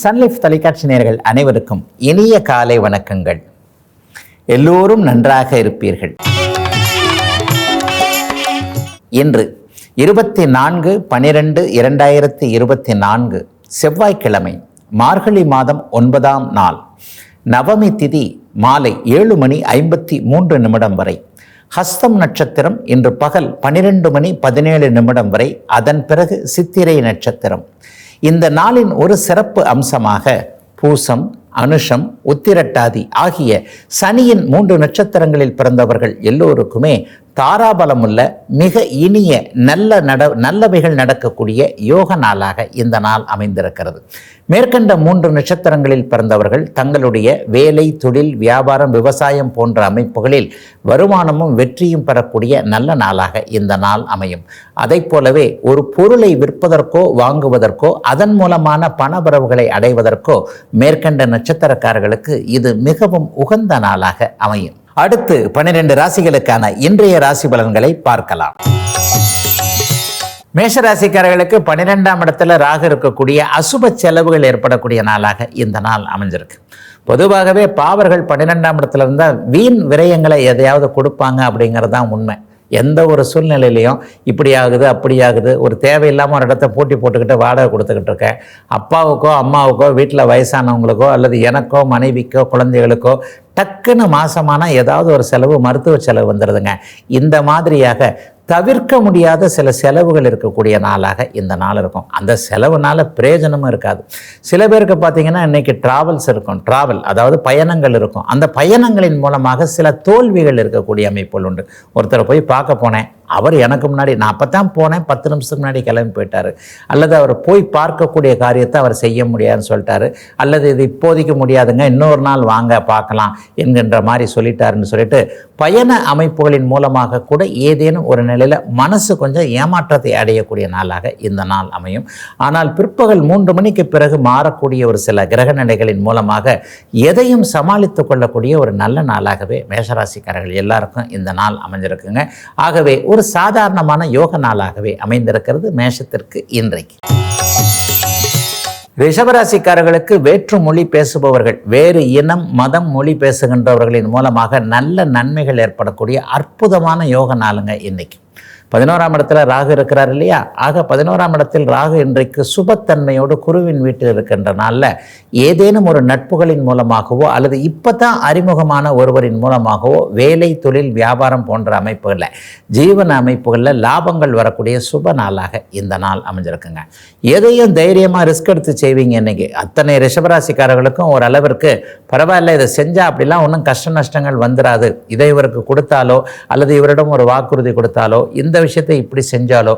Sun Life தொலைக்காட்சி நேர்கள் அனைவருக்கும் இனிய காலை வணக்கங்கள். எல்லோரும் நன்றாக இருப்பீர்கள். இன்று இருபத்தி நான்கு பனிரெண்டு இரண்டாயிரத்தி இருபத்தி நான்கு செவ்வாய்க்கிழமை மார்கழி மாதம் ஒன்பதாம் நாள் நவமி திதி மாலை ஏழு மணி ஐம்பத்தி மூன்று நிமிடம் வரை ஹஸ்தம் நட்சத்திரம் இன்று பகல் பனிரெண்டு மணி பதினேழு நிமிடம் வரை அதன் பிறகு சித்திரை நட்சத்திரம். இந்த நாளின் ஒரு சிறப்பு அம்சமாக பூசம் அனுஷம் உத்திரட்டாதி ஆகிய சனியின் மூன்று நட்சத்திரங்களில் பிறந்தவர்கள் எல்லோருக்குமே தாராபலமுள்ள மிக இனிய நல்ல நட நல்லவைகள் நடக்கக்கூடிய யோக நாளாக இந்த நாள் அமைந்திருக்கிறது. மேற்கண்ட மூன்று நட்சத்திரங்களில் பிறந்தவர்கள் தங்களுடைய வேலை தொழில் வியாபாரம் விவசாயம் போன்ற அமைப்புகளில் வருமானமும் வெற்றியும் பெறக்கூடிய நல்ல நாளாக இந்த நாள் அமையும். அதை போலவே ஒரு பொருளை விற்பதற்கோ வாங்குவதற்கோ அதன் மூலமான பணவரவுகளை அடைவதற்கோ மேற்கண்ட நட்சத்திரக்காரர்களுக்கு இது மிகவும் உகந்த நாளாக அமையும். அடுத்து பனிரெண்டு ராசிகளுக்கான இன்றைய ராசி பலன்களை பார்க்கலாம். மேஷராசிக்காரர்களுக்கு பன்னிரெண்டாம் இடத்துல ராகு இருக்கக்கூடிய அசுப செலவுகள் ஏற்படக்கூடிய நாளாக இந்த நாள் அமைஞ்சிருக்கு. பொதுவாகவே பாவர்கள் பன்னிரெண்டாம் இடத்துல இருந்தால் வீண் விரயங்களை எதையாவது கொடுப்பாங்க அப்படிங்கிறது தான் உண்மை. எந்த ஒரு சூழ்நிலையிலையும் இப்படி ஆகுது அப்படி ஆகுது ஒரு தேவையில்லாமல் ஒரு இடத்த போட்டி போட்டுக்கிட்டு வாடகை கொடுத்துக்கிட்டு இருக்கேன் அப்பாவுக்கோ அம்மாவுக்கோ வீட்டில் வயசானவங்களுக்கோ அல்லது எனக்கோ மனைவிக்கோ குழந்தைகளுக்கோ டக்குன்னு மாசமான ஏதாவது ஒரு செலவு மருத்துவ செலவு வந்துடுதுங்க இந்த மாதிரியாக தவிர்க்க முடியாத சில செலவுகள் இருக்கக்கூடிய நாளாக இந்த நாள் இருக்கும். அந்த செலவுனால பிரயோஜனமும் இருக்காது. சில பேருக்கு பார்த்தீங்கன்னா இன்னைக்கு டிராவல்ஸ் இருக்கும். டிராவல் அதாவது பயணங்கள் இருக்கும். அந்த பயணங்களின் மூலமாக சில தோல்விகள் இருக்கக்கூடிய அமைப்புகள் உண்டு. ஒருத்தரை போய் பார்க்க போனேன். அவர் எனக்கு முன்னாடி நான் அப்போ தான் போனேன். பத்து நிமிஷத்துக்கு முன்னாடி கிளம்பி போயிட்டாரு. அல்லது அவர் போய் பார்க்கக்கூடிய காரியத்தை அவர் செய்ய முடியாதுன்னு சொல்லிட்டாரு. அல்லது இது இப்போதைக்கு முடியாதுங்க. இன்னொரு நாள் வாங்க பார்க்கலாம். என்கின்ற மாதிரி சொல்லிட்டாருன்னு சொல்லிட்டு பயண அமைப்புகளின் மூலமாக கூட ஏதேனும் ஒரு நிலையில் மனசு கொஞ்சம் ஏமாற்றத்தை அடையக்கூடிய நாளாக இந்த நாள் அமையும். ஆனால் பிற்பகல் மூன்று மணிக்கு பிறகு மாறக்கூடிய ஒரு சில கிரக நிலைகளின் மூலமாக எதையும் சமாளித்து கொள்ளக்கூடிய ஒரு நல்ல நாளாகவே மேஷராசிக்காரர்கள் எல்லாருக்கும் இந்த நாள் அமைஞ்சிருக்குங்க. ஆகவே ஒரு சாதாரணமான யோக நாளாகவே அமைந்திருக்கிறது மேஷத்திற்கு இன்றைக்கு. ரிஷபராசிக்காரர்களுக்கு வேற்று மொழி பேசுபவர்கள் வேறு இனம் மதம் மொழி பேசுகின்றவர்களின் மூலமாக நல்ல நன்மைகள் ஏற்படக்கூடிய அற்புதமான யோக நாளுங்க இன்னைக்கு. பதினோராம் இடத்துல ராகு இருக்கிறார் இல்லையா? ஆக பதினோராம் இடத்தில் ராகு இன்றைக்கு சுபத்தன்மையோடு குருவின் வீட்டில் இருக்கின்ற நாளில் ஏதேனும் ஒரு நட்புகளின் மூலமாகவோ அல்லது இப்போ தான் அறிமுகமான ஒருவரின் மூலமாகவோ வேலை தொழில் வியாபாரம் போன்ற அமைப்புகளில் ஜீவன அமைப்புகளில் லாபங்கள் வரக்கூடிய சுப நாளாக இந்த நாள் அமைஞ்சிருக்குங்க. எதையும் தைரியமாக ரிஸ்க் எடுத்து செய்வீங்க இன்னைக்கு. அத்தனை ரிஷபராசிக்காரர்களுக்கும் ஓரளவிற்கு பரவாயில்ல இதை செஞ்சால் அப்படிலாம் ஒன்றும் கஷ்ட நஷ்டங்கள் வந்துடாது இதை இவருக்கு கொடுத்தாலோ அல்லது இவரிடம் ஒரு வாக்குறுதி கொடுத்தாலோ இந்த விஷயத்தை இப்படி செஞ்சாலோ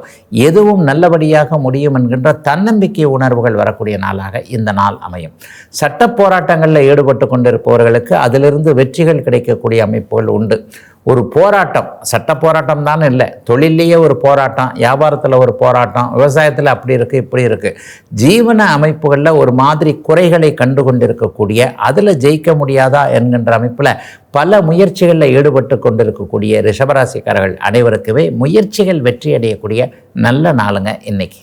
எதுவும் நல்லபடியாக முடியும் என்கின்ற தன்னம்பிக்கை உணர்வுகள் வரக்கூடிய நாளாக இந்த நாள் அமையும். சட்ட போராட்டங்களில் ஈடுபட்டு கொண்டிருப்பவர்களுக்கு அதிலிருந்து வெற்றிகள் கிடைக்கக்கூடிய அமைப்புகள் உண்டு. ஒரு போராட்டம். சட்ட போராட்டம் தான் இல்லை. தொழிலேயே ஒரு போராட்டம் வியாபாரத்தில் ஒரு போராட்டம் விவசாயத்தில் அப்படி இருக்குது இப்படி இருக்குது ஜீவன அமைப்புகளில் ஒரு மாதிரி குறைகளை கண்டு கொண்டிருக்கக்கூடிய அதில் ஜெயிக்க முடியாதா என்கின்ற அமைப்பில் பல முயற்சிகளில் ஈடுபட்டு கொண்டிருக்கக்கூடிய ரிஷபராசிக்காரர்கள் அனைவருக்குமே முயற்சிகள் வெற்றி அடையக்கூடிய நல்ல நாளுங்க இன்னைக்கு.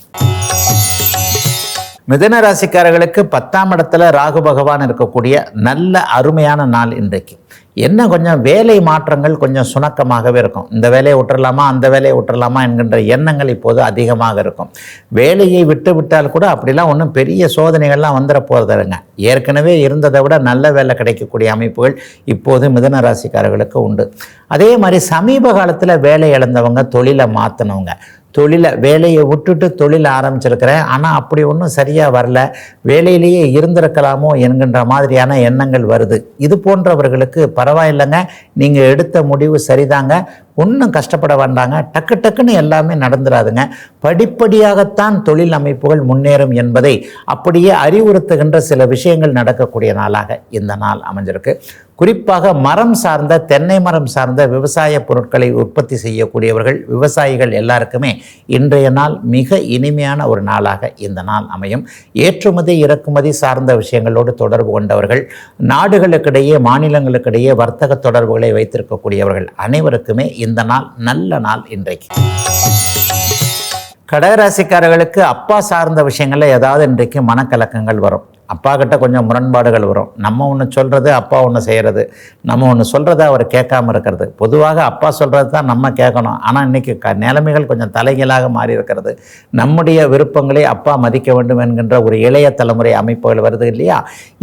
மிதன ராசிக்காரர்களுக்கு பத்தாம் இடத்துல ராகு பகவான் இருக்கக்கூடிய நல்ல அருமையான நாள் இன்றைக்கு. என்ன கொஞ்சம் வேலை மாற்றங்கள் கொஞ்சம் சுணக்கமாகவே இருக்கும். இந்த வேலையை விட்டுறலாமா அந்த வேலையை விட்டுறலாமா என்கின்ற எண்ணங்கள் இப்போது அதிகமாக இருக்கும். வேலையை விட்டு விட்டால் கூட அப்படிலாம் ஒன்றும் பெரிய சோதனைகள்லாம் வந்துட போகிறதுங்க ஏற்கனவே இருந்ததை விட நல்ல வேலை கிடைக்கக்கூடிய அமைப்புகள் இப்போது மிதன ராசிக்காரர்களுக்கு உண்டு. அதே மாதிரி சமீப காலத்தில் வேலை இழந்தவங்க தொழிலை மாற்றினவங்க தொழிலை வேலையை விட்டுட்டு தொழில் ஆரம்பிச்சிருக்கிறேன். ஆனால் அப்படி ஒன்றும் சரியாக வரல. வேலையிலேயே இருந்திருக்கலாமோ என்கின்ற மாதிரியான எண்ணங்கள் வருது. இது போன்றவர்களுக்கு பரவாயில்லைங்க. நீங்கள் எடுத்த முடிவு சரிதாங்க. ஒன்றும் கஷ்டப்பட வேண்டாங்க. டக்கு டக்குன்னு எல்லாமே நடந்துடாதுங்க படிப்படியாகத்தான் தொழில் அமைப்புகள் முன்னேறும் என்பதை அப்படியே அறிவுறுத்துகின்ற சில விஷயங்கள் நடக்கக்கூடிய நாளாக இந்த நாள் அமைஞ்சிருக்கு. குறிப்பாக மரம் சார்ந்த தென்னை மரம் சார்ந்த விவசாய பொருட்களை உற்பத்தி செய்யக்கூடியவர்கள் விவசாயிகள் எல்லாருக்குமே இன்றைய நாள் மிக இனிமையான ஒரு நாளாக இந்த நாள் அமையும். ஏற்றுமதி இறக்குமதி சார்ந்த விஷயங்களோடு தொடர்பு கொண்டவர்கள் நாடுகளுக்கிடையே மாநிலங்களுக்கிடையே வர்த்தக தொடர்புகளை வைத்திருக்கக்கூடியவர்கள் அனைவருக்குமே இந்த நாள் நல்ல நாள் இன்றைக்கு. கடகராசிக்காரர்களுக்கு அப்பா சார்ந்த விஷயங்களில் ஏதாவது இன்றைக்கு மனக்கலக்கங்கள் வரும். அப்பா கிட்ட கொஞ்சம் முரண்பாடுகள் வரும். நம்ம ஒன்று சொல்கிறது அப்பா ஒன்று செய்கிறது நம்ம ஒன்று சொல்கிறத அவர் கேட்காம இருக்கிறது. பொதுவாக அப்பா சொல்கிறது தான் நம்ம கேட்கணும். ஆனால் இன்றைக்கி க நிலைமைகள் கொஞ்சம் தலைகீழாக மாறி இருக்கிறது. நம்முடைய விருப்பங்களை அப்பா மதிக்க வேண்டும் என்கின்ற ஒரு இளைய தலைமுறை அமைப்புகள் வருது இல்லையா?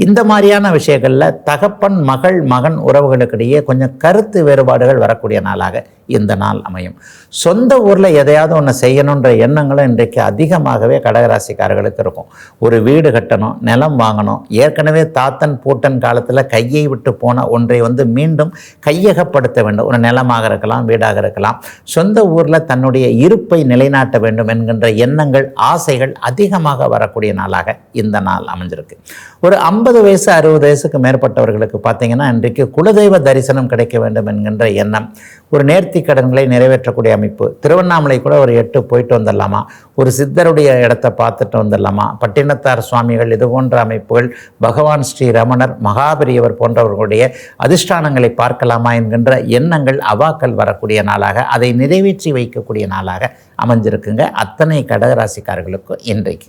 இந்த மாதிரியான விஷயங்களில் தகப்பன் மகள் மகன் உறவுகளுக்கிடையே கொஞ்சம் கருத்து வேறுபாடுகள் வரக்கூடிய நாளாக இந்த நாள் அமையும். சொந்த ஊரில் எதையாவது ஒன்று செய்யணுன்ற எண்ணங்களும் இன்றைக்கு அதிகமாகவே கடகராசிக்காரர்களுக்கு இருக்கும். ஒரு வீடு கட்டணும் நிலம் வாங்கணும் ஏற்கனவே தாத்தன் பூட்டன் காலத்தில் கையை விட்டு போன ஒன்றை வந்து மீண்டும் கையகப்படுத்த வேண்டும். ஒரு நிலமாக இருக்கலாம் வீடாக இருக்கலாம். சொந்த ஊரில் தன்னுடைய இருப்பை நிலைநாட்ட வேண்டும் என்கின்ற எண்ணங்கள் ஆசைகள் அதிகமாக வரக்கூடிய நாளாக இந்த நாள் அமைஞ்சிருக்கு. ஒரு ஐம்பது வயசு அறுபது வயசுக்கு மேற்பட்டவர்களுக்கு பார்த்தீங்கன்னா இன்றைக்கு குலதெய்வ தரிசனம் கிடைக்க வேண்டும் என்கின்ற எண்ணம். ஒரு நேர்த்தி கடன்களை நிறைவேற்றக்கூடிய அமைப்பு. திருவண்ணாமலை கூட ஒரு எட்டு போயிட்டு வந்துடலாமா? ஒரு சித்தருடைய இடத்த பார்த்துட்டு வந்துடலாமா? பட்டினத்தார் சுவாமிகள் இது போன்ற அமைப்புகள் பகவான் ஸ்ரீ ரமணர் மகாபெரியவர் போன்றவர்களுடைய அதிர்ஷ்டானங்களை பார்க்கலாமா என்கின்ற எண்ணங்கள் அவாக்கள் வரக்கூடிய நாளாக அதை நிறைவேற்றி வைக்கக்கூடிய நாளாக அமைஞ்சிருக்குங்க. அத்தனை கடகராசிக்காரர்களுக்கும் இன்றைக்கு.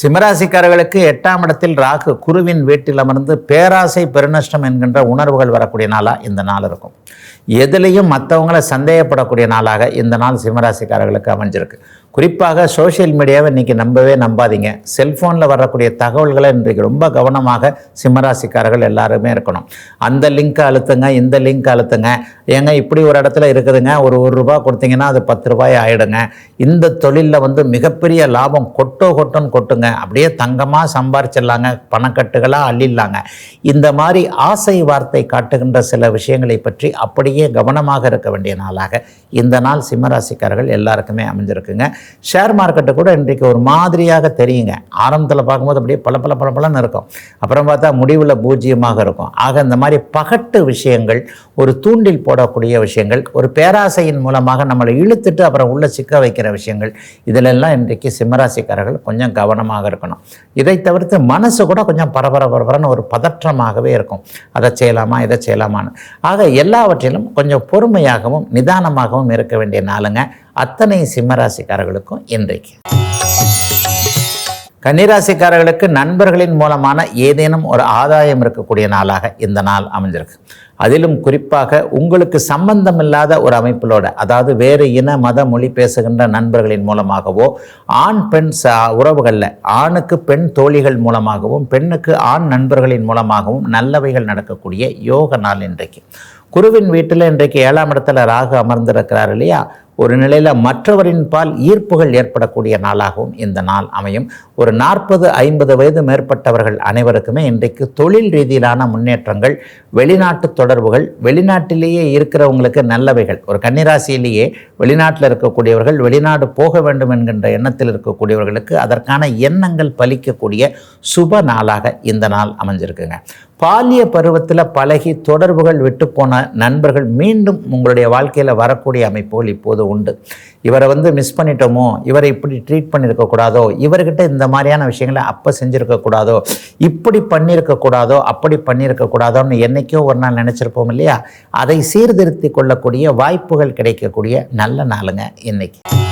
சிம்மராசிக்காரர்களுக்கு எட்டாம் இடத்தில் ராகு குருவின் வீட்டில் அமர்ந்து பேராசை பெருநஷ்டம் என்கின்ற உணர்வுகள் வரக்கூடிய நாளாக இந்த நாள் இருக்கும். எதுலேயும் மற்றவங்கள சந்தேகப்படக்கூடிய நாளாக இந்த நாள் சிம்மராசிக்காரர்களுக்கு அமைஞ்சிருக்கு. குறிப்பாக சோஷியல் மீடியாவை இன்றைக்கி நம்பவே நம்பாதீங்க. செல்ஃபோனில் வரக்கூடிய தகவல்களை இன்றைக்கு ரொம்ப கவனமாக சிம்மராசிக்காரர்கள் எல்லாருமே இருக்கணும். அந்த லிங்க்கை அழுத்துங்க இந்த லிங்க் அழுத்துங்க. ஏங்க இப்படி ஒரு இடத்துல இருக்குதுங்க. ஒரு ஒரு ரூபா கொடுத்தீங்கன்னா அது பத்து ரூபாய் ஆகிடுங்க இந்த தொழிலில் வந்து மிகப்பெரிய லாபம் கொட்டோ கொட்டோன்னு கொட்டுங்க. அப்படியே தங்கமாக சம்பாரிச்சிடலாங்க. பணக்கட்டுகளாக அள்ளிடலாங்க. இந்த மாதிரி ஆசை வார்த்தை காட்டுகின்ற சில விஷயங்களை பற்றி அப்படியே கவனமாக இருக்க வேண்டிய நாளாக இந்த நாள் சிம்மராசிக்காரர்கள் எல்லாருக்குமே அமைஞ்சிருக்குங்க. ஷேர் மார்க்கெட்டு கூட இன்றைக்கு ஒரு மாதிரியாக தெரியுங்க. ஆரம்பத்தில் பார்க்கும்போது அப்படியே பல பல பல பலன்னு இருக்கும். அப்புறம் பார்த்தா முடிவில் பூஜ்ஜியமாக இருக்கும். ஆக இந்த மாதிரி பகட்டு விஷயங்கள் ஒரு தூண்டில் போடக்கூடிய விஷயங்கள் ஒரு பேராசையின் மூலமாக நம்மளை இழுத்துட்டு அப்புறம் உள்ள சிக்க வைக்கிற விஷயங்கள் இதிலெல்லாம் இன்றைக்கு சிம்மராசிக்காரர்கள் கொஞ்சம் கவனமாக இருக்கணும். இதை தவிர்த்து மனசு கூட கொஞ்சம் பரபர பரபரன்னு ஒரு பதற்றமாகவே இருக்கும். அதை செய்யலாமா இதை செய்யலாமான்னு. ஆக எல்லாவற்றிலும் கொஞ்சம் பொறுமையாகவும் நிதானமாகவும் இருக்க வேண்டிய நாளுங்க அத்தனை சிம்மராசிக்காரர்களுக்கும் இன்றைக்கு. கன்னிராசிக்காரர்களுக்கு நண்பர்களின் மூலமான ஏதேனும் ஒரு ஆதாயம் இருக்கக்கூடிய நாளாக இந்த நாள் அமைஞ்சிருக்கு. அதிலும் குறிப்பாக உங்களுக்கு சம்பந்தம் இல்லாத ஒரு அமைப்பிலோட அதாவது வேறு இன மத மொழி பேசுகின்ற நண்பர்களின் மூலமாகவோ ஆண் பெண் ச உறவுகளில் ஆணுக்கு பெண் தோழிகள் மூலமாகவும் பெண்ணுக்கு ஆண் நண்பர்களின் மூலமாகவும் நல்லவைகள் நடக்கக்கூடிய யோக நாள் இன்றைக்கு. குருவின் வீட்டில் இன்றைக்கு ஏழாம் இடத்துல ராகு அமர்ந்திருக்கிறார் இல்லையா? ஒரு நிலையில் மற்றவரின் பால் ஈர்ப்புகள் ஏற்படக்கூடிய நாளாகவும் இந்த நாள் அமையும். ஒரு நாற்பது ஐம்பது வயது மேற்பட்டவர்கள் அனைவருக்குமே இன்றைக்கு தொழில் ரீதியிலான முன்னேற்றங்கள் வெளிநாட்டு தொடர்புகள் வெளிநாட்டிலேயே இருக்கிறவங்களுக்கு நல்லவைகள். ஒரு கன்னிராசியிலேயே வெளிநாட்டில் இருக்கக்கூடியவர்கள் வெளிநாடு போக வேண்டும் என்கின்ற எண்ணத்தில் இருக்கக்கூடியவர்களுக்கு அதற்கான எண்ணங்கள் பலிக்கக்கூடிய சுப நாளாக இந்த நாள் அமைஞ்சிருக்குங்க. பாலிய பருவத்தில் பழகி தொடர்புகள் விட்டுப்போன நண்பர்கள் மீண்டும் உங்களுடைய வாழ்க்கையில் வரக்கூடிய அமைப்புகள் இப்போது உண்டு. இவரை வந்து மிஸ் பண்ணிட்டோமோ இவரை இப்படி ட்ரீட் பண்ணியிருக்கக்கூடாதோ இவர்கிட்ட இந்த மாதிரியான விஷயங்களை அப்போ செஞ்சுருக்கக்கூடாதோ இப்படி பண்ணியிருக்கக்கூடாதோ அப்படி பண்ணியிருக்கக்கூடாதோன்னு என்றைக்கோ ஒரு நாள் நினச்சிருப்போம் இல்லையா? அதை சீர்திருத்தி கொள்ளக்கூடிய வாய்ப்புகள் கிடைக்கக்கூடிய நல்ல நாளுங்க இன்னைக்கு.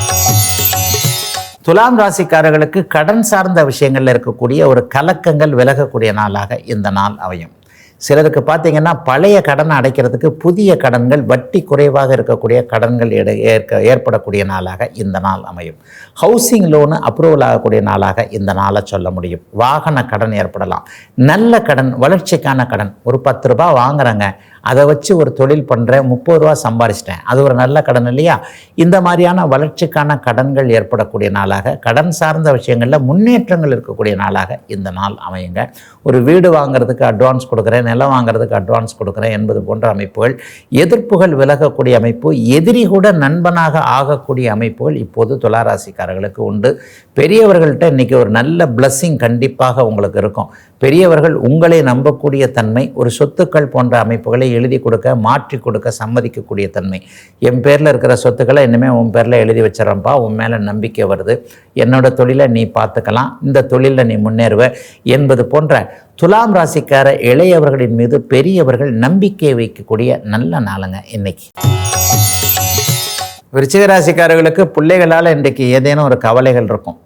துலாம் ராசிக்காரர்களுக்கு கடன் சார்ந்த விஷயங்களில் இருக்கக்கூடிய ஒரு கலக்கங்கள் விலகக்கூடிய நாளாக இந்த நாள் அமையும். சிலருக்கு பார்த்தீங்கன்னா பழைய கடனை அடைக்கிறதுக்கு புதிய கடன்கள் வட்டி குறைவாக இருக்கக்கூடிய கடன்கள் ஏற்க ஏற்படக்கூடிய நாளாக இந்த நாள் அமையும். ஹவுசிங் லோனு அப்ரூவல் ஆகக்கூடிய நாளாக இந்த நாளை சொல்ல முடியும். வாகன கடன் ஏற்படலாம். நல்ல கடன் வளர்ச்சிக்கான கடன். ஒரு பத்து ரூபாய் வாங்குறாங்க. அதை வச்சு ஒரு தொழில் பண்ணுறேன் முப்பது ரூபா சம்பாரிச்சிட்டேன். அது ஒரு நல்ல கடன் இல்லையா? இந்த மாதிரியான வளர்ச்சிக்கான கடன்கள் ஏற்படக்கூடிய நாளாக கடன் சார்ந்த விஷயங்களில் முன்னேற்றங்கள் இருக்கக்கூடிய நாளாக இந்த நாள் அமையுங்க. ஒரு வீடு வாங்குறதுக்கு அட்வான்ஸ் கொடுக்குறேன் நிலம் வாங்குறதுக்கு அட்வான்ஸ் கொடுக்குறேன் என்பது போன்ற அமைப்புகள் எதிர்ப்புகள் விலகக்கூடிய அமைப்பு எதிரி கூட நண்பனாக ஆகக்கூடிய அமைப்புகள் இப்போது துளாராசிக்காரர்களுக்கு உண்டு. பெரியவர்கள்ட்ட இன்றைக்கி ஒரு நல்ல பிளஸ்ஸிங் கண்டிப்பாக உங்களுக்கு இருக்கும். பெரியவர்கள் உங்களை நம்பக்கூடிய தன்மை ஒரு சொத்துக்கள் போன்ற அமைப்புகளை எழுதி கொடுக்க மாற்றி கொடுக்க சம்மதிக்கக்கூடிய தன்மை. என் பேரில் இருக்கிற சொத்துக்களை இனிமேல் உன் பேரில் எழுதி வச்சிடறப்பா உன் மேலே நம்பிக்கை வருது. என்னோட தொழிலை நீ பார்த்துக்கலாம். இந்த தொழிலில் நீ முன்னேறுவ என்பது போன்ற துலாம் ராசிக்கார இளையவர்களின் மீது பெரியவர்கள் நம்பிக்கை வைக்கக்கூடிய நல்ல நாளுங்க இன்னைக்கு. விருச்சிக ராசிக்காரர்களுக்கு பிள்ளைகளால் இன்றைக்கு ஏதேனும் ஒரு கவலைகள் இருக்கும்.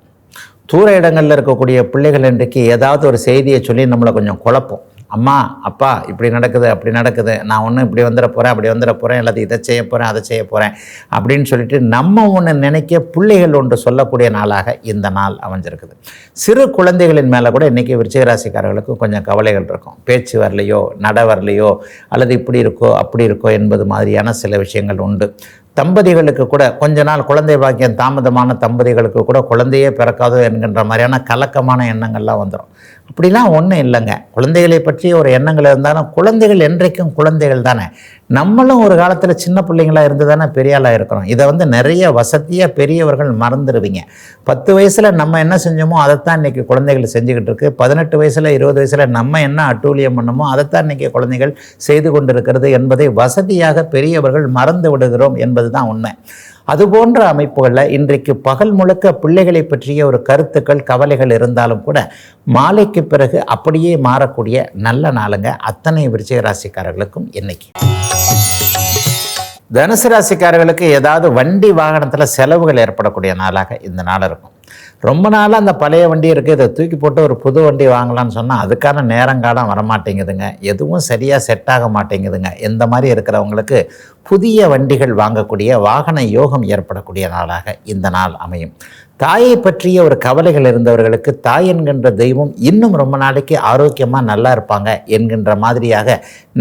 தூர இடங்களில் இருக்கக்கூடிய பிள்ளைகள் இன்றைக்கு ஏதாவது ஒரு செய்தியை சொல்லி நம்மளை கொஞ்சம் குழப்பம். அம்மா அப்பா இப்படி நடக்குது அப்படி நடக்குது. நான் ஒன்று இப்படி வந்துட போகிறேன் அப்படி வந்துட போகிறேன் அல்லது இதை செய்ய போகிறேன் அதை செய்ய போகிறேன் அப்படின்னு சொல்லிட்டு நம்ம ஒன்று நினைக்க பிள்ளைகள் ஒன்று சொல்லக்கூடிய நாளாக இந்த நாள் அமைஞ்சிருக்குது. சிறு குழந்தைகளின் மேலே கூட இன்றைக்கி விருச்சிகராசிக்காரர்களுக்கு கொஞ்சம் கவலைகள் இருக்கும். பேச்சு வரலையோ நட வரலையோ அல்லது இப்படி இருக்கோ அப்படி இருக்கோ என்பது மாதிரியான சில விஷயங்கள் உண்டு. தம்பதிகளுக்கு கூட கொஞ்ச நாள் குழந்தை பாக்கியம் தாமதமான தம்பதிகளுக்கு கூட குழந்தையே பிறக்காதோ என்கின்ற மாதிரியான கலக்கமான எண்ணங்கள்லாம் வந்துடும் அப்படிலாம் ஒன்றும் இல்லைங்க. குழந்தைகளை பற்றி ஒரு எண்ணங்கள் இருந்தாலும் குழந்தைகள் என்றைக்கும் குழந்தைகள் தானே. நம்மளும் ஒரு காலத்தில் சின்ன பிள்ளைங்களா இருந்து தானே பெரியாளாக இருக்கிறோம். இதை வந்து நிறைய வசதியாக பெரியவர்கள் மறந்துடுவீங்க பத்து வயசில் நம்ம என்ன செஞ்சோமோ அதைத்தான் இன்றைக்கி குழந்தைகள் செஞ்சுக்கிட்டு இருக்கு. பதினெட்டு வயசில் இருபது வயசில் நம்ம என்ன அட்டூழியம் பண்ணமோ அதைத்தான் இன்றைக்கி குழந்தைகள் செய்து கொண்டிருக்கிறது என்பதை வசதியாக பெரியவர்கள் மறந்து விடுகிறோம் என்பது தான் உண்மை. அதுபோன்ற அமைப்புகளில் இன்றைக்கு பகல் முழுக்க பிள்ளைகளை பற்றிய ஒரு கருத்துக்கள் கவலைகள் இருந்தாலும் கூட மாலைக்கு பிறகு அப்படியே மாறக்கூடிய நல்ல நாளுங்க அத்தனை விருச்சிக ராசிக்காரர்களுக்கும் இன்னைக்கு. தனுசு ராசிக்காரர்களுக்கு ஏதாவது வண்டி வாகனத்தில் செலவுகள் ஏற்படக்கூடிய நாளாக இந்த நாள் இருக்கும். ரொம்ப நாளாக அந்த பழைய வண்டி இருக்குது இதை தூக்கி போட்டு ஒரு புது வண்டி வாங்கலாம்னு சொன்னால் அதுக்கான நேரங்காலம் வரமாட்டேங்குதுங்க. எதுவும் சரியாக செட் ஆக மாட்டேங்குதுங்க. இந்த மாதிரி இருக்கிறவங்களுக்கு புதிய வண்டிகள் வாங்கக்கூடிய வாகன யோகம் ஏற்படக்கூடிய நாளாக இந்த நாள் அமையும். தாயை பற்றிய ஒரு கவலைகள் இருந்தவர்களுக்கு தாய் என்கின்ற தெய்வம் இன்னும் ரொம்ப நாளைக்கு ஆரோக்கியமாக நல்லா இருப்பாங்க என்கின்ற மாதிரியாக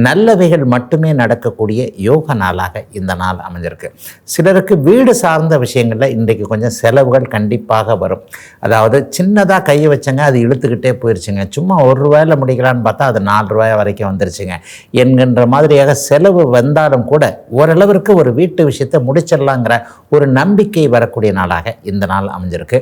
நல்லவைகள் மட்டுமே நடக்கக்கூடிய யோக நாளாக இந்த நாள் அமைஞ்சிருக்கு. சிலருக்கு வீடு சார்ந்த விஷயங்களில் இன்றைக்கு கொஞ்சம் செலவுகள் கண்டிப்பாக வரும். அதாவது சின்னதாக கையை வச்சங்க அது இழுத்துக்கிட்டே போயிடுச்சுங்க சும்மா ஒரு ரூபாயில் முடிக்கலான்னு பார்த்தா அது நாலு ரூபாய் வரைக்கும் வந்துருச்சுங்க. என்கின்ற மாதிரியாக செலவு வந்தாலும் கூட ஓரளவிற்கு ஒரு வீட்டு விஷயத்தை முடிச்சிடலாங்கிற ஒரு நம்பிக்கை வரக்கூடிய நாளாக இந்த நாள் அமைஞ்சிருக்கு.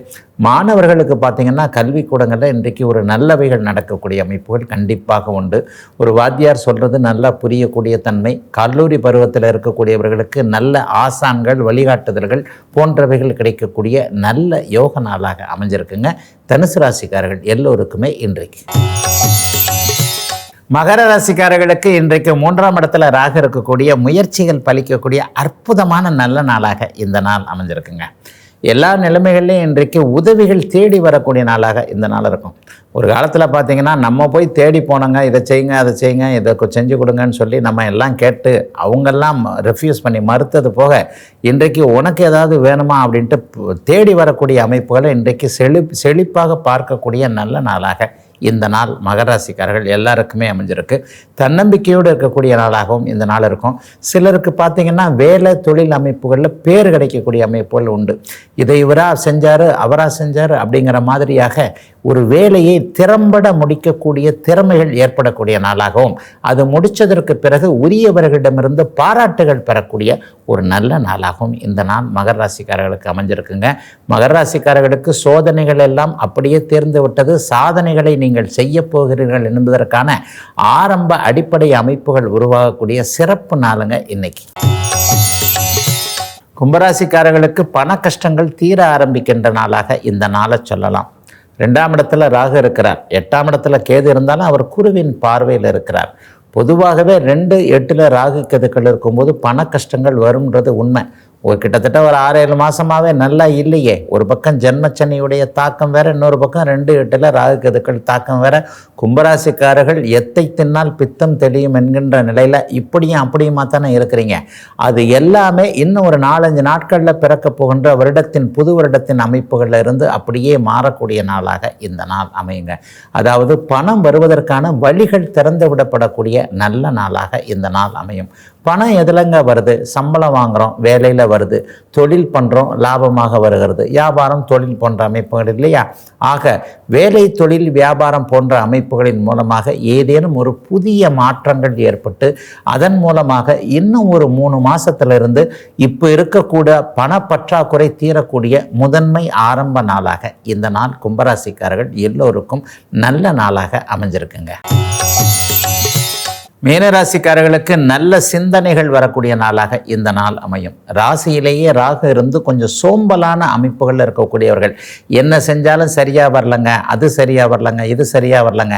மாணவர்களுக்கு பார்த்திங்கன்னா கல்விக்கூடங்களில் இன்றைக்கு ஒரு நல்லவைகள் நடக்கக்கூடிய அமைப்புகள் கண்டிப்பாக உண்டு. ஒரு வாத்தியார் சொல்கிறது நல்லா புரியக்கூடிய தன்மை கல்லூரி பருவத்தில் இருக்கக்கூடியவர்களுக்கு நல்ல ஆசான்கள் வழிகாட்டுதல்கள் போன்றவைகள் கிடைக்கக்கூடிய நல்ல யோக நாளாக அமைஞ்சிருக்குங்க. தனுசு ராசிக்காரர்கள் எல்லோருக்குமே இன்றைக்கு. மகர ராசிக்காரர்களுக்கு இன்றைக்கு மூன்றாம் இடத்துல ராக இருக்கக்கூடிய முயற்சிகள் பலிக்கக்கூடிய அற்புதமான நல்ல நாளாக இந்த நாள் அமைஞ்சிருக்குங்க. எல்லா நிலைமைகள்லையும் இன்றைக்கு உதவிகள் தேடி வரக்கூடிய நாளாக இந்த நாள் இருக்கும். ஒரு காலத்தில் பார்த்தீங்கன்னா நம்ம போய் தேடி போனோங்க இதை செய்யுங்க அதை செய்யுங்க இதை செஞ்சு கொடுங்கன்னு சொல்லி நம்ம எல்லாம் கேட்டு அவங்கெல்லாம் ரெஃப்யூஸ் பண்ணி மறுத்தது போக இன்றைக்கு உனக்கு ஏதாவது வேணுமா அப்படின்ட்டு தேடி வரக்கூடிய அமைப்புகளை இன்றைக்கு செழி செழிப்பாக பார்க்கக்கூடிய நல்ல நாளாக இந்த நாள் மகராசிக்காரர்கள் எல்லாருக்குமே அமைஞ்சிருக்கு. தன்னம்பிக்கையோடு இருக்கக்கூடிய நாளாகவும் இந்த நாள் இருக்கும். சிலருக்கு பார்த்தீங்கன்னா வேலை தொழில் அமைப்புகளில் பேர் கிடைக்கக்கூடிய அமைப்புகள் உண்டு. இதை இவராக செஞ்சார் அவரா செஞ்சார் அப்படிங்கிற மாதிரியாக ஒரு வேலையை திறம்பட முடிக்கக்கூடிய திறமைகள் ஏற்படக்கூடிய நாளாகவும் அது முடித்ததற்கு பிறகு உரியவர்களிடமிருந்து பாராட்டுகள் பெறக்கூடிய ஒரு நல்ல நாளாகவும் இந்த நாள் மகர ராசிக்காரர்களுக்கு அமைஞ்சிருக்குங்க. மகர ராசிக்காரர்களுக்கு சோதனைகள் எல்லாம் அப்படியே தேர்ந்து விட்டது. சாதனைகளை நீங்கள் செய்ய போகிறீர்கள் என்பதற்கான ஆரம்ப அடிப்படை அமைப்புகள் உருவாகக்கூடிய சிறப்பு நாளுங்க இன்னைக்கு. கும்பராசிக்காரர்களுக்கு பண கஷ்டங்கள் தீர ஆரம்பிக்கின்ற நாளாக இந்த நாளை சொல்லலாம். ரெண்டாம் இடத்துல ராகு இருக்கிறார். எட்டாம் இடத்துல கேது இருந்தாலும் அவர் குருவின் பார்வையில் இருக்கிறார். பொதுவாகவே ரெண்டு எட்டில் ராகு கெதுக்கள் இருக்கும்போது பண கஷ்டங்கள் வரும்ன்றது உண்மை. ஒரு கிட்டத்தட்ட ஒரு ஆறு ஏழு மாதமாகவே நல்லா இல்லையே. ஒரு பக்கம் ஜென்மச்சனியுடைய தாக்கம் வேற இன்னொரு பக்கம் ரெண்டு எட்டில் ராகு கெதுக்கள் தாக்கம் வேற. கும்பராசிக்காரர்கள் எத்தை தின்னால் பித்தம் தெளியும் என்கின்ற நிலையில் இப்படியும் அப்படியுமா தானே இருக்கிறீங்க. அது எல்லாமே இன்னும் ஒரு நாலஞ்சு நாட்களில் பிறக்க போகின்ற வருடத்தின் புது வருடத்தின் அமைப்புகளில் இருந்து அப்படியே மாறக்கூடிய நாளாக இந்த நாள் அமையுங்க. அதாவது பணம் வருவதற்கான வழிகள் திறந்து விடப்படக்கூடிய நல்ல நாளாக இந்த நாள் அமையும். பணம் எதுலங்க வருது? சம்பளம் வாங்குறோம் வேலையில் வருது. தொழில் பண்ணுறோம் லாபமாக வருகிறது. வியாபாரம் தொழில் போன்ற அமைப்புகள் இல்லையா? ஆக வேலை தொழில் வியாபாரம் போன்ற அமைப்புகளின் மூலமாக ஏதேனும் ஒரு புதிய மாற்றங்கள் ஏற்பட்டு அதன் மூலமாக இன்னும் ஒரு மூணு மாதத்திலிருந்து இப்போ இருக்கக்கூட பணப்பற்றாக்குறை தீரக்கூடிய முதன்மை ஆரம்ப நாளாக இந்த நாள் கும்பராசிக்காரர்கள் எல்லோருக்கும் நல்ல நாளாக அமைஞ்சிருக்குங்க. மீனராசிக்காரர்களுக்கு நல்ல சிந்தனைகள் வரக்கூடிய நாளாக இந்த நாள் அமையும். ராசியிலேயே ராகு இருந்து கொஞ்சம் சோம்பலான அமைப்புகளில் இருக்கக்கூடியவர்கள். என்ன செஞ்சாலும் சரியாக வரலங்க அது சரியாக வரலங்க இது சரியாக வரலங்க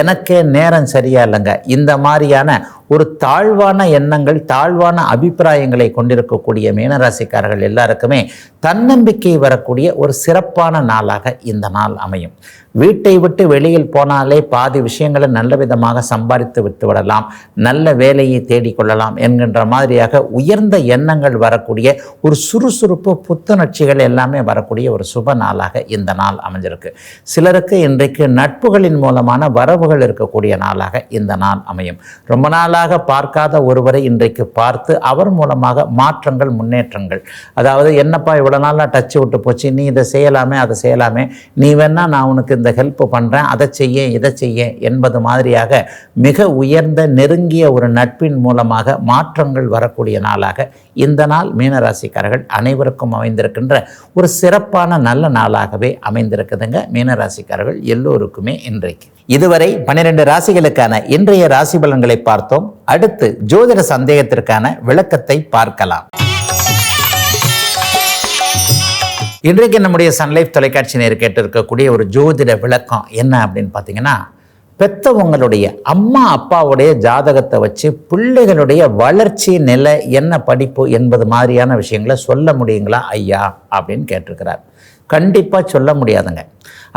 எனக்கே நேரம் சரியா இல்லைங்க. இந்த மாதிரியான ஒரு தாழ்வான எண்ணங்கள் தாழ்வான அபிப்பிராயங்களை கொண்டிருக்கக்கூடிய மீனராசிக்காரர்கள் எல்லாருக்குமே தன்னம்பிக்கை வரக்கூடிய ஒரு சிறப்பான நாளாக இந்த நாள் அமையும். வீட்டை விட்டு வெளியில் போனாலே பாதி விஷயங்களை நல்ல விதமாக சம்பாதித்து விட்டு விடலாம். நல்ல வேலையை தேடிக்கொள்ளலாம் என்கின்ற மாதிரியாக உயர்ந்த எண்ணங்கள் வரக்கூடிய ஒரு சுறுசுறுப்பு புத்துணர்ச்சிகள் எல்லாமே வரக்கூடிய ஒரு சுப நாளாக இந்த நாள் அமைஞ்சிருக்கு. சிலருக்கு இன்றைக்கு நட்புகளின் மூலமான வரவுகள் இருக்கக்கூடிய நாளாக இந்த நாள் அமையும். ரொம்ப நாள் நாளாக பார்க்காத ஒருவரை இன்றைக்கு பார்த்து அவர் மூலமாக மாற்றங்கள் முன்னேற்றங்கள். அதாவது என்னப்பா இவ்வளோ நாளாக டச்சு விட்டு போச்சு. நீ இதை செய்யலாமே அதை செய்யலாமே. நீ வேணால் நான் உனக்கு இந்த ஹெல்ப் பண்ணுறேன் அதை செய்ய இதை செய்ய என்பது மாதிரியாக மிக உயர்ந்த நெருங்கிய ஒரு நட்பின் மூலமாக மாற்றங்கள் வரக்கூடிய நாளாக இந்த நாள் மீனராசிக்காரர்கள் அனைவருக்கும் அமைந்திருக்கின்ற ஒரு சிறப்பான நல்ல நாளாகவே அமைந்திருக்குதுங்க. மீனராசிக்காரர்கள் எல்லோருக்குமே இன்றைக்கு. இதுவரை பன்னிரண்டு ராசிகளுக்கான இன்றைய ராசி பலன்களை பார்த்தோம். அடுத்து ஜோதிட சந்தேகத்திற்கான விளக்கத்தை பார்க்கலாம். இன்றைக்கு நம்முடைய சன்லைஃப் தொலைக்காட்சி நேர் கேட்டிருக்கக்கூடிய ஒரு ஜோதிட விளக்கம் என்ன அப்படின்னு பார்த்தீங்கன்னா பெத்தவங்களுடைய அம்மா அப்பாவுடைய ஜாதகத்தை வச்சு பிள்ளைகளுடைய வளர்ச்சி நிலை என்ன படிப்பு என்பது மாதிரியான விஷயங்களை சொல்ல முடியுங்களா? ஐயா அப்படின்னு கேட்டிருக்கிறார். கண்டிப்பாக சொல்ல முடியாதுங்க.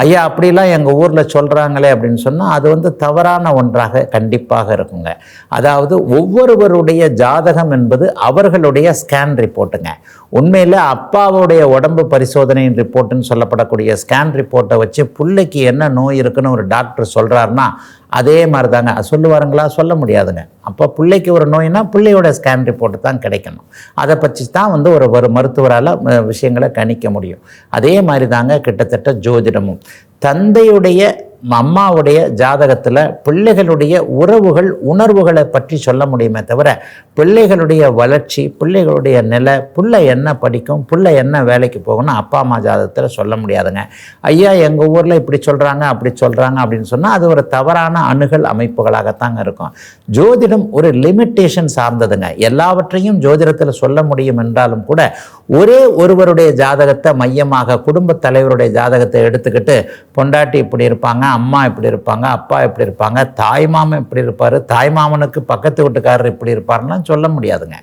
ஐயா அப்படிலாம் எங்கள் ஊரில் சொல்கிறாங்களே அப்படின்னு சொன்னால் அது வந்து தவறான ஒன்றாக கண்டிப்பாக இருக்குங்க. அதாவது ஒவ்வொருவருடைய ஜாதகம் என்பது அவர்களுடைய ஸ்கேன் ரிப்போர்ட்டுங்க உண்மையில் அப்பாவுடைய உடம்பு பரிசோதனையின் ரிப்போர்ட்டுன்னு சொல்லப்படக்கூடிய ஸ்கேன் ரிப்போர்ட்டை வச்சு பிள்ளைக்கு என்ன நோய் இருக்குன்னு ஒரு டாக்டர் சொல்கிறாருன்னா அதே மாதிரி தாங்க சொல்லுவாருங்களா? சொல்ல முடியாதுங்க. அப்போ பிள்ளைக்கு ஒரு நோய்னா பிள்ளையோட ஸ்கேன் ரிப்போர்ட்டு தான் கிடைக்கணும். அதை பற்றி தான் வந்து ஒரு ஒரு மருத்துவரால் விஷயங்களை கணிக்க முடியும். அதே மாதிரி தாங்க கிட்டத்தட்ட ஜோதிடமும். தந்தையுடைய அம்மாவுடைய ஜாதகத்தில் பிள்ளைகளுடைய உறவுகள் உணர்வுகளை பற்றி சொல்ல முடியுமே தவிர பிள்ளைகளுடைய வளர்ச்சி பிள்ளைகளுடைய நிலை பிள்ளை என்ன படிக்கும் பிள்ளை என்ன வேலைக்கு போகணும்னு அப்பா அம்மா ஜாதகத்தில் சொல்ல முடியாதுங்க. ஐயா எங்கள் ஊரில் இப்படி சொல்கிறாங்க அப்படி சொல்கிறாங்க அப்படின்னு சொன்னால் அது ஒரு தவறான அணுகல் அமைப்புகளாகத்தாங்க இருக்கும். ஜோதிடம் ஒரு லிமிட்டேஷன் சார்ந்ததுங்க. எல்லாவற்றையும் ஜோதிடத்தில் சொல்ல முடியும் என்றாலும் கூட ஒரே ஒருவருடைய ஜாதகத்தை மையமாக குடும்பத் தலைவருடைய ஜாதகத்தை எடுத்துக்கிட்டு பொண்டாட்டி இப்படி இருப்பாங்க அம்மா இப்படி இருப்பாங்க அப்பா எப்படி இருப்பாங்க தாய் மாமன் இப்படி இருப்பார் தாய் மாமனுக்கு பக்கத்து வீட்டுக்காரர் இப்படி இருப்பாருன்னா சொல்ல முடியாதுங்க.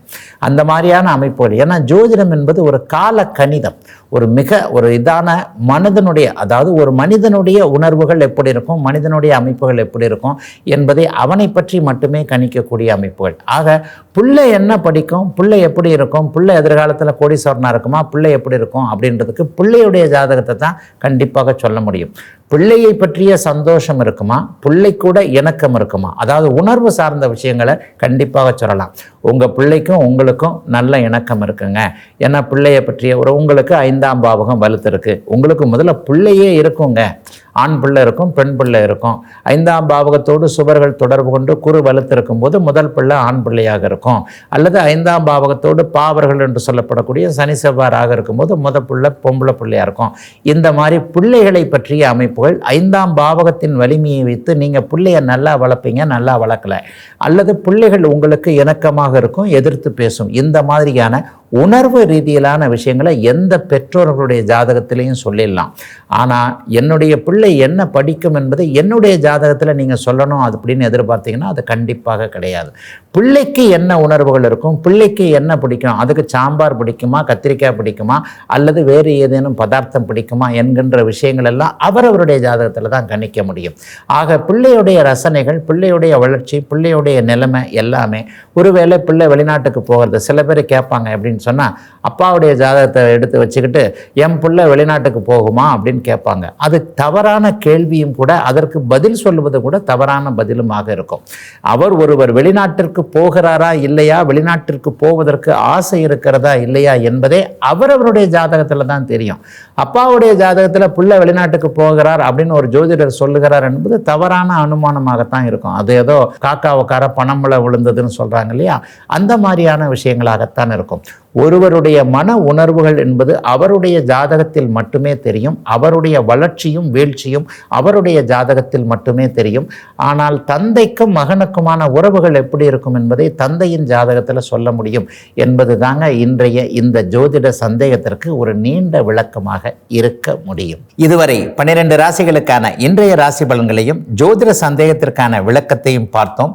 அந்த மாதிரியான அமைப்புகள் ஏன்னா ஜோதிடம் என்பது ஒரு கால கணிதம். ஒரு மிக ஒரு இதான மனிதனுடைய அதாவது ஒரு மனிதனுடைய உணர்வுகள் எப்படி இருக்கும் மனிதனுடைய அமைப்புகள் எப்படி இருக்கும் என்பதை அவனை பற்றி மட்டுமே கணிக்கக்கூடிய அமைப்புகள். ஆக புள்ளை என்ன படிக்கும் புள்ளை எப்படி இருக்கும் புள்ளை எதிர்காலத்தில் கோடீஸ்வரனாக இருக்குமா புள்ளை எப்படி இருக்கும் அப்படின்றதுக்கு பிள்ளையுடைய ஜாதகத்தை தான் கண்டிப்பாக சொல்ல முடியும். பிள்ளையை பற்றிய சந்தோஷம் இருக்குமா? பிள்ளை கூட இணக்கம் இருக்குமா? அதாவது உணர்வு சார்ந்த விஷயங்களை கண்டிப்பாக சொல்லலாம். உங்கள் பிள்ளைக்கும் உங்களுக்கும் நல்ல இணக்கம் இருக்குங்க. ஏன்னா பிள்ளையை பற்றிய ஒரு உங்களுக்கு ஐந்தாம் பாவகம் வலுத்திருக்கு உங்களுக்கு முதல்ல பிள்ளையே இருக்குங்க. ஆண் பிள்ளை இருக்கும் பெண் பிள்ளை இருக்கும். ஐந்தாம் பாவகத்தோடு சுவர்கள் தொடர்பு கொண்டு குறு வலுத்திருக்கும் போது முதல் பிள்ளை ஆண் பிள்ளையாக இருக்கும். அல்லது ஐந்தாம் பாவகத்தோடு பாவர்கள் என்று சொல்லப்படக்கூடிய சனி செவ்வாறாக இருக்கும்போது முதல் பிள்ளை பொம்பளை பிள்ளையாக இருக்கும். இந்த மாதிரி பிள்ளைகளை பற்றிய அமைப்புகள் ஐந்தாம் பாவகத்தின் வலிமையை வைத்து நீங்கள் பிள்ளைய நல்லா வளர்ப்பீங்க நல்லா வளர்க்கல. அல்லது பிள்ளைகள் உங்களுக்கு இணக்கமாக இருக்கும் எதிர்த்து பேசும். இந்த மாதிரியான உணர்வு ரீதியிலான விஷயங்களை எந்த பெற்றோர்களுடைய ஜாதகத்திலையும் சொல்லிடலாம். ஆனால் என்னுடைய பிள்ளை என்ன படிக்கும் என்பதை என்னுடைய ஜாதகத்தில் நீங்கள் சொல்லணும் அது அப்படின்னு எதிர்பார்த்தீங்கன்னா அது கண்டிப்பாக கிடையாது. பிள்ளைக்கு என்ன உணர்வுகள் இருக்கும்? பிள்ளைக்கு என்ன பிடிக்கும்? அதுக்கு சாம்பார் பிடிக்குமா? கத்திரிக்காய் பிடிக்குமா? அல்லது வேறு ஏதேனும் பதார்த்தம் பிடிக்குமா? என்கின்ற விஷயங்கள் எல்லாம் அவரவருடைய ஜாதகத்தில் தான் கணிக்க முடியும். ஆக பிள்ளையுடைய ரசனைகள் பிள்ளையுடைய வளர்ச்சி பிள்ளையுடைய நிலைமை எல்லாமே ஒருவேளை பிள்ளை வெளிநாட்டுக்கு போகிறது சில பேர் கேட்பாங்க அப்படின்னு சொன்னால் அப்பாவுடைய ஜாதகத்தை எடுத்து வச்சுக்கிட்டு என் பிள்ளை வெளிநாட்டுக்கு போகுமா? அப்படின்னு கேட்பாங்க. அது தவறான கேள்வியும் கூட அதற்கு பதில் சொல்லுவது கூட தவறான பதிலுமாக இருக்கும். அவர் ஒருவர் வெளிநாட்டிற்கு போகிறாரா இல்லையா? வெளிநாட்டிற்கு போவதற்கு ஆசை இருக்கிறதா இல்லையா என்பதே அவரவருடைய ஜாதகத்தில் தான் தெரியும். அப்பாவுடைய ஜாதகத்தில் பிள்ளை வெளிநாட்டுக்கு போகிறார் அப்படின்னு ஒரு ஜோதிடர் சொல்லுகிறார் என்பது தவறான அனுமானமாகத்தான் இருக்கும். அது ஏதோ காக்கா உக்கார பணமுளை விழுந்ததுன்னு சொல்கிறாங்க இல்லையா? அந்த மாதிரியான விஷயங்களாகத்தான் இருக்கும். ஒருவருடைய மன உணர்வுகள் என்பது அவருடைய ஜாதகத்தில் மட்டுமே தெரியும். அவருடைய வளர்ச்சியும் வீழ்ச்சியும் அவருடைய ஜாதகத்தில் மட்டுமே தெரியும். ஆனால் தந்தைக்கும் மகனுக்குமான உறவுகள் எப்படி இருக்கும் என்பதை தந்தையின் ஜாதகத்தில் சொல்ல முடியும் என்பது தாங்க இன்றைய இந்த ஜோதிட சந்தேகத்திற்கு ஒரு நீண்ட விளக்கமாக இருக்க முடியும். இதுவரை பன்னிரண்டு ராசிகளுக்கான இன்றைய ராசி பலன்களையும் ஜோதிட சந்தேகத்திற்கான விளக்கத்தையும் பார்த்தோம்.